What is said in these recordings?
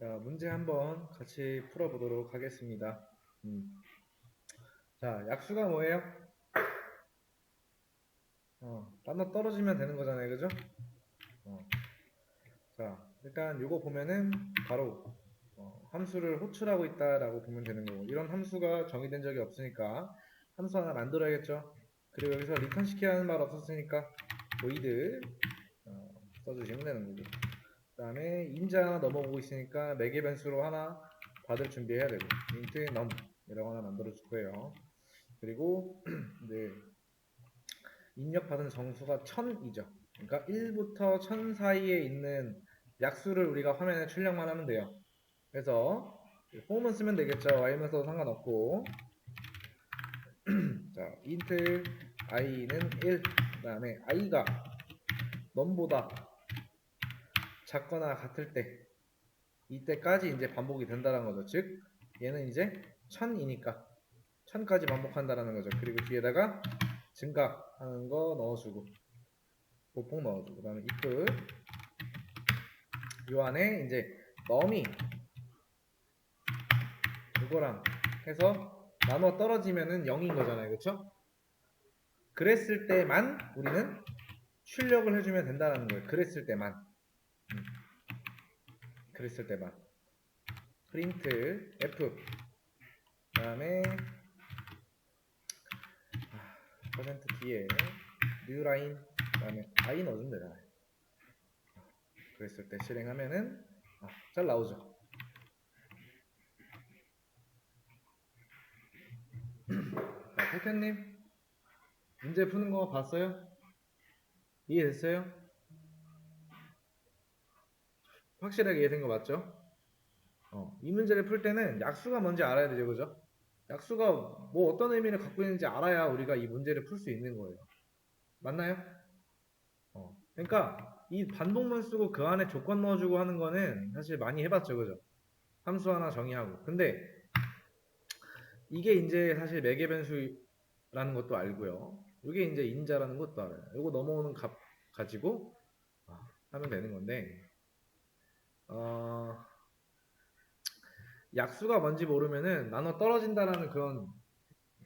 자, 문제 한번 같이 풀어보도록 하겠습니다. 음. 자, 약수가 뭐예요? 어, 딴거 떨어지면 되는 거잖아요, 그죠? 어. 자, 일단 요거 보면은 바로 어, 함수를 호출하고 있다라고 보면 되는 거고 이런 함수가 정의된 적이 없으니까 함수 하나 만들어야겠죠? 그리고 여기서 리턴 시켜야 하는 말 없었으니까 void 어, 써주시면 되는 거고 그 다음에 인자 넘어오고 있으니까 매개 변수로 하나 받을 준비해야 되고 int num 이라고 하나 만들어 줄 거예요. 그리고 이제 입력받은 정수가 1000이죠. 그러니까 1부터 1000 사이에 있는 약수를 우리가 화면에 출력만 하면 돼요. 그래서 폼은 쓰면 되겠죠. y만 써도 상관없고. 자 int i는 1 그다음에 i가 넘보다 작거나 같을 때 이때까지 이제 반복이 된다는 거죠. 즉 얘는 이제 1000이니까 1000까지 반복한다라는 거죠. 그리고 뒤에다가 증가하는 거 넣어주고 보폭 넣어주고 그 다음에 if 요 안에 이제 넘이 이거랑 해서 나눠 떨어지면은 0인 거잖아요. 그렇죠? 그랬을 때만 우리는 출력을 해주면 된다는 거예요. 그랬을 때만. 음. 그랬을 때만. 프린트 F. 그 다음에 아, 퍼센트 D에 new line 그 다음에 I 넣어주면 되잖아요. 그랬을 때 실행하면은 아, 잘 나오죠. 자, 태태님 문제 푸는 거 봤어요? 이해됐어요? 확실하게 이해된 거 맞죠? 어, 이 문제를 풀 때는 약수가 뭔지 알아야 되죠, 그죠? 약수가 뭐 어떤 의미를 갖고 있는지 알아야 우리가 이 문제를 풀 수 있는 거예요. 맞나요? 어, 그러니까 이 반복문 쓰고 그 안에 조건 넣어주고 하는 거는 사실 많이 해봤죠, 그죠? 함수 하나 정의하고. 근데 이게 이제 사실 매개 변수라는 것도 알고요. 이게 이제 인자라는 것도 알아요. 이거 넘어오는 값 가지고 아, 하면 되는 건데 어, 약수가 뭔지 모르면은 나눠 떨어진다라는 그런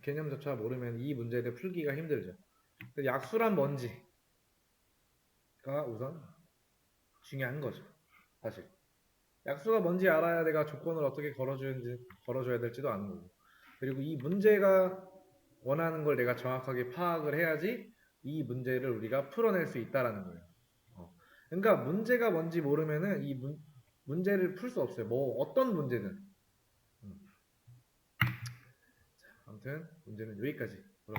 개념조차 모르면 이 문제를 풀기가 힘들죠. 약수란 뭔지가 우선 중요한 거죠. 사실 약수가 뭔지 알아야 내가 조건을 어떻게 걸어주는지 걸어줘야 될지도 아는 거고 그리고 이 문제가 원하는 걸 내가 정확하게 파악을 해야지 이 문제를 우리가 풀어낼 수 있다라는 거예요. 어. 그러니까 문제가 뭔지 모르면은 이 문, 문제를 풀 수 없어요. 뭐 어떤 문제든. 음. 자, 아무튼 문제는 여기까지.